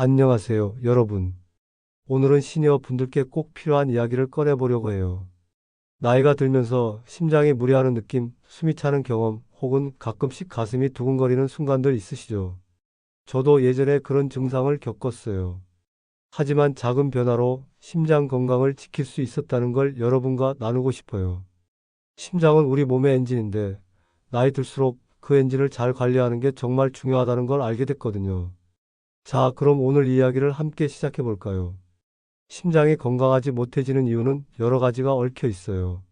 안녕하세요, 여러분. 오늘은 시니어 분들께 꼭 필요한 이야기를 꺼내보려고 해요. 나이가 들면서 심장이 무리하는 느낌, 숨이 차는 경험, 혹은 가끔씩 가슴이 두근거리는 순간들 있으시죠? 저도 예전에 그런 증상을 겪었어요. 하지만 작은 변화로 심장 건강을 지킬 수 있었다는 걸 여러분과 나누고 싶어요. 심장은 우리 몸의 엔진인데, 나이 들수록 그 엔진을 잘 관리하는 게 정말 중요하다는 걸 알게 됐거든요. 자, 그럼 오늘 이야기를 함께 시작해 볼까요? 심장이 건강하지 못해지는 이유는 여러 가지가 얽혀 있어요.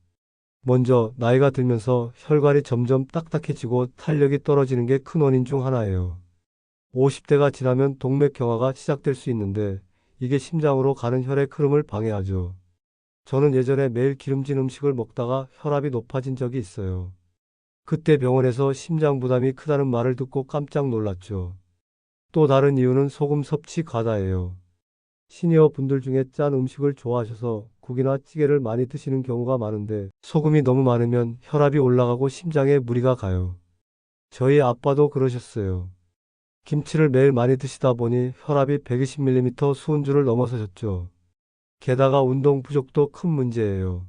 먼저, 나이가 들면서 혈관이 점점 딱딱해지고 탄력이 떨어지는 게 큰 원인 중 하나예요. 50대가 지나면 동맥경화가 시작될 수 있는데, 이게 심장으로 가는 혈의 흐름을 방해하죠. 저는 예전에 매일 기름진 음식을 먹다가 혈압이 높아진 적이 있어요. 그때 병원에서 심장 부담이 크다는 말을 듣고 깜짝 놀랐죠. 또 다른 이유는 소금 섭취 과다예요. 시니어 분들 중에 짠 음식을 좋아하셔서 국이나 찌개를 많이 드시는 경우가 많은데 소금이 너무 많으면 혈압이 올라가고 심장에 무리가 가요. 저희 아빠도 그러셨어요. 김치를 매일 많이 드시다 보니 혈압이 120mm 수은주를 넘어서셨죠. 게다가 운동 부족도 큰 문제예요.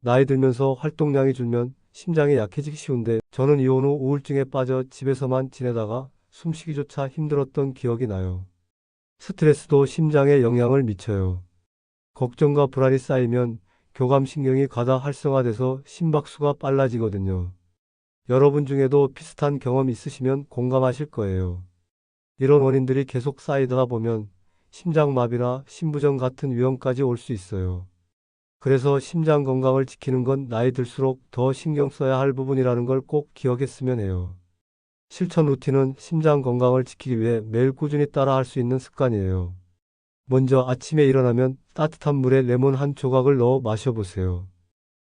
나이 들면서 활동량이 줄면 심장이 약해지기 쉬운데 저는 이혼 후 우울증에 빠져 집에서만 지내다가 숨쉬기조차 힘들었던 기억이 나요. 스트레스도 심장에 영향을 미쳐요. 걱정과 불안이 쌓이면 교감신경이 과다 활성화돼서 심박수가 빨라지거든요. 여러분 중에도 비슷한 경험 있으시면 공감하실 거예요. 이런 원인들이 계속 쌓이다 보면 심장마비나 심부전 같은 위험까지 올 수 있어요. 그래서 심장 건강을 지키는 건 나이 들수록 더 신경 써야 할 부분이라는 걸 꼭 기억했으면 해요. 실천 루틴은 심장 건강을 지키기 위해 매일 꾸준히 따라 할 수 있는 습관이에요. 먼저 아침에 일어나면 따뜻한 물에 레몬 한 조각을 넣어 마셔보세요.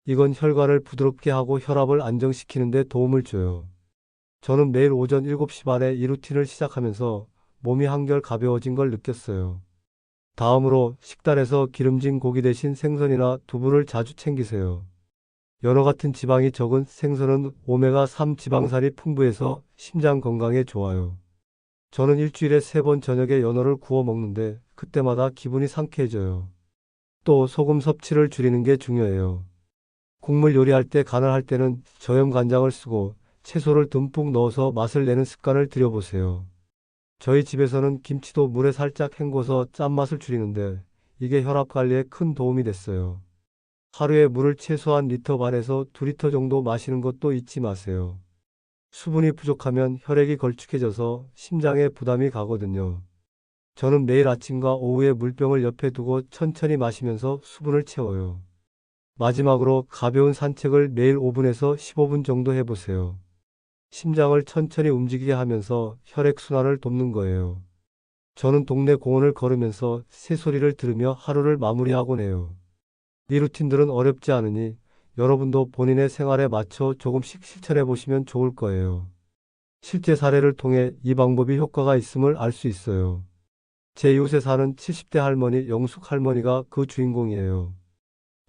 이건 혈관을 부드럽게 하고 혈압을 안정시키는 데 도움을 줘요. 저는 매일 오전 7시 반에 이 루틴을 시작하면서 몸이 한결 가벼워진 걸 느꼈어요. 다음으로 식단에서 기름진 고기 대신 생선이나 두부를 자주 챙기세요. 연어 같은 지방이 적은 생선은 오메가3 지방산이 풍부해서 심장 건강에 좋아요. 저는 일주일에 세 번 저녁에 연어를 구워 먹는데 그때마다 기분이 상쾌해져요. 또 소금 섭취를 줄이는 게 중요해요. 국물 요리할 때 간을 할 때는 저염 간장을 쓰고 채소를 듬뿍 넣어서 맛을 내는 습관을 들여보세요. 저희 집에서는 김치도 물에 살짝 헹궈서 짠맛을 줄이는데 이게 혈압 관리에 큰 도움이 됐어요. 하루에 물을 최소한 리터 반에서 2리터 정도 마시는 것도 잊지 마세요. 수분이 부족하면 혈액이 걸쭉해져서 심장에 부담이 가거든요. 저는 매일 아침과 오후에 물병을 옆에 두고 천천히 마시면서 수분을 채워요. 마지막으로 가벼운 산책을 매일 5분에서 15분 정도 해보세요. 심장을 천천히 움직이게 하면서 혈액순환을 돕는 거예요. 저는 동네 공원을 걸으면서 새소리를 들으며 하루를 마무리하곤 해요. 이 루틴들은 어렵지 않으니 여러분도 본인의 생활에 맞춰 조금씩 실천해 보시면 좋을 거예요. 실제 사례를 통해 이 방법이 효과가 있음을 알 수 있어요. 제 이웃에 사는 70대 할머니 영숙 할머니가 그 주인공이에요.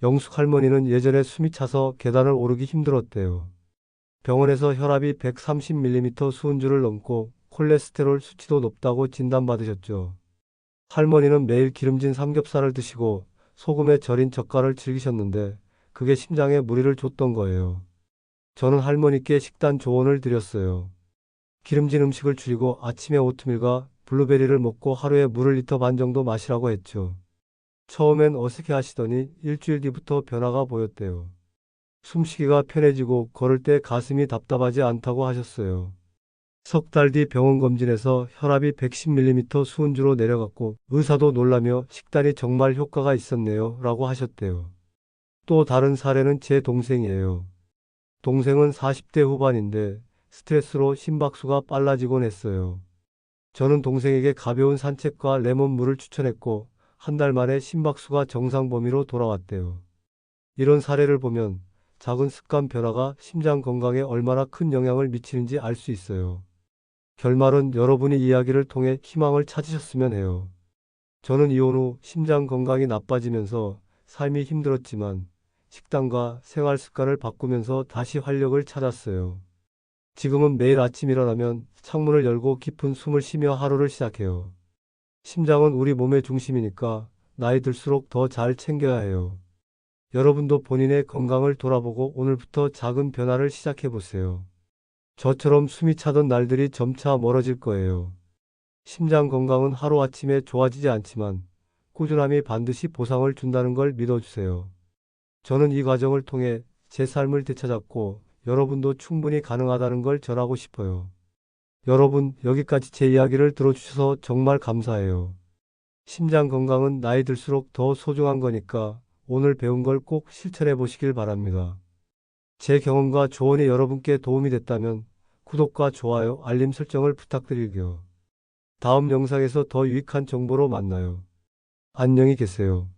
영숙 할머니는 예전에 숨이 차서 계단을 오르기 힘들었대요. 병원에서 혈압이 130mm 수은주를 넘고 콜레스테롤 수치도 높다고 진단받으셨죠. 할머니는 매일 기름진 삼겹살을 드시고 소금에 절인 젓갈을 즐기셨는데 그게 심장에 무리를 줬던 거예요. 저는 할머니께 식단 조언을 드렸어요. 기름진 음식을 줄이고 아침에 오트밀과 블루베리를 먹고 하루에 물을 리터 반 정도 마시라고 했죠. 처음엔 어색해 하시더니 일주일 뒤부터 변화가 보였대요. 숨쉬기가 편해지고 걸을 때 가슴이 답답하지 않다고 하셨어요. 석 달 뒤 병원 검진에서 혈압이 110mm 수은주로 내려갔고 의사도 놀라며 식단이 정말 효과가 있었네요 라고 하셨대요. 또 다른 사례는 제 동생이에요. 동생은 40대 후반인데 스트레스로 심박수가 빨라지곤 했어요. 저는 동생에게 가벼운 산책과 레몬물을 추천했고 한 달 만에 심박수가 정상 범위로 돌아왔대요. 이런 사례를 보면 작은 습관 변화가 심장 건강에 얼마나 큰 영향을 미치는지 알 수 있어요. 결말은 여러분이 이야기를 통해 희망을 찾으셨으면 해요. 저는 이혼 후 심장 건강이 나빠지면서 삶이 힘들었지만 식단과 생활 습관을 바꾸면서 다시 활력을 찾았어요. 지금은 매일 아침 일어나면 창문을 열고 깊은 숨을 쉬며 하루를 시작해요. 심장은 우리 몸의 중심이니까 나이 들수록 더 잘 챙겨야 해요. 여러분도 본인의 건강을 돌아보고 오늘부터 작은 변화를 시작해 보세요. 저처럼 숨이 차던 날들이 점차 멀어질 거예요. 심장 건강은 하루아침에 좋아지지 않지만 꾸준함이 반드시 보상을 준다는 걸 믿어주세요. 저는 이 과정을 통해 제 삶을 되찾았고 여러분도 충분히 가능하다는 걸 전하고 싶어요. 여러분, 여기까지 제 이야기를 들어주셔서 정말 감사해요. 심장 건강은 나이 들수록 더 소중한 거니까 오늘 배운 걸 꼭 실천해 보시길 바랍니다. 제 경험과 조언이 여러분께 도움이 됐다면 구독과 좋아요, 알림 설정을 부탁드릴게요. 다음 영상에서 더 유익한 정보로 만나요. 안녕히 계세요.